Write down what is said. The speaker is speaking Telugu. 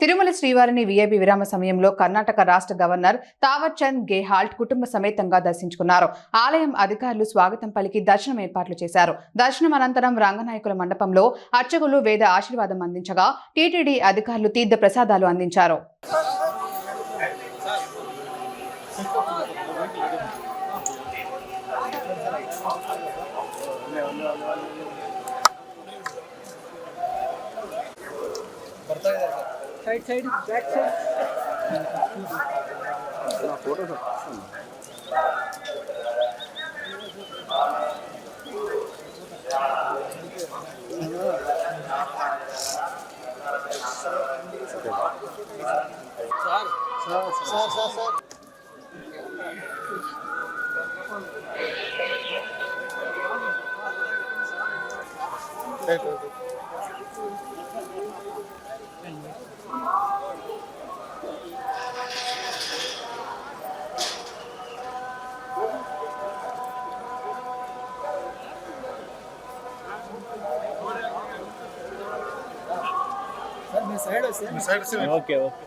తిరుమల శ్రీవారిని వీఐపీ విరామ సమయంలో కర్ణాటక రాష్ట్ర గవర్నర్ తావర్చంద్ గెహాల్ట్ కుటుంబ సమేతంగా దర్శించుకున్నారు. ఆలయం అధికారులు స్వాగతం పలికి దర్శనం ఏర్పాట్లు చేశారు. దర్శనం అనంతరం రంగనాయకుల మండపంలో అర్చకులు వేద ఆశీర్వాదం అందించగా టీటీడీ అధికారులు తీర్థ ప్రసాదాలు అందించారు. side side back side sir sir sir sir sir మీ సైడ్ Okay okay.